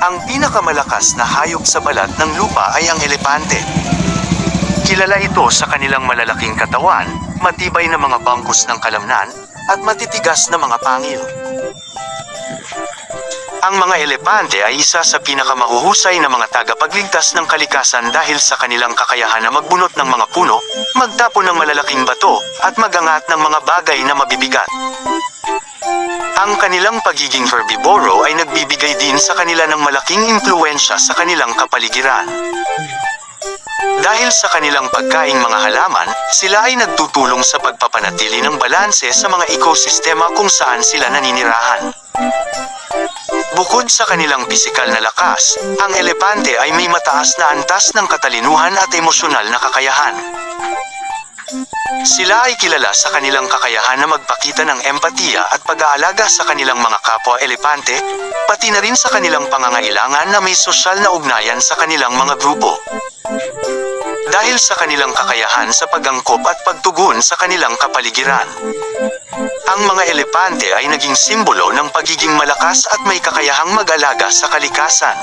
Ang pinakamalakas na hayop sa balat ng lupa ay ang elepante. Kilala ito sa kanilang malalaking katawan, matibay na mga bangkus ng kalamnan, at matitigas na mga pangil. Ang mga elepante ay isa sa pinakamahuhusay na mga tagapagligtas ng kalikasan dahil sa kanilang kakayahan na magbunot ng mga puno, magtapon ng malalaking bato, at magangat ng mga bagay na mabibigat. Ang kanilang pagiging herbivoro ay nagbibigay din sa kanila ng malaking impluensya sa kanilang kapaligiran. Dahil sa kanilang pagkaing mga halaman, sila ay nagtutulong sa pagpapanatili ng balanse sa mga ekosistema kung saan sila naninirahan. Bukod sa kanilang pisikal na lakas, ang elepante ay may mataas na antas ng katalinuhan at emosyonal na kakayahan. Sila ay kilala sa kanilang kakayahan na magpakita ng empatiya at pag-aalaga sa kanilang mga kapwa elepante, pati na rin sa kanilang pangangailangan na may sosyal na ugnayan sa kanilang mga grupo. Dahil sa kanilang kakayahan sa pagangkop at pagtugon sa kanilang kapaligiran. Ang mga elepante ay naging simbolo ng pagiging malakas at may kakayahang mag-alaga sa kalikasan.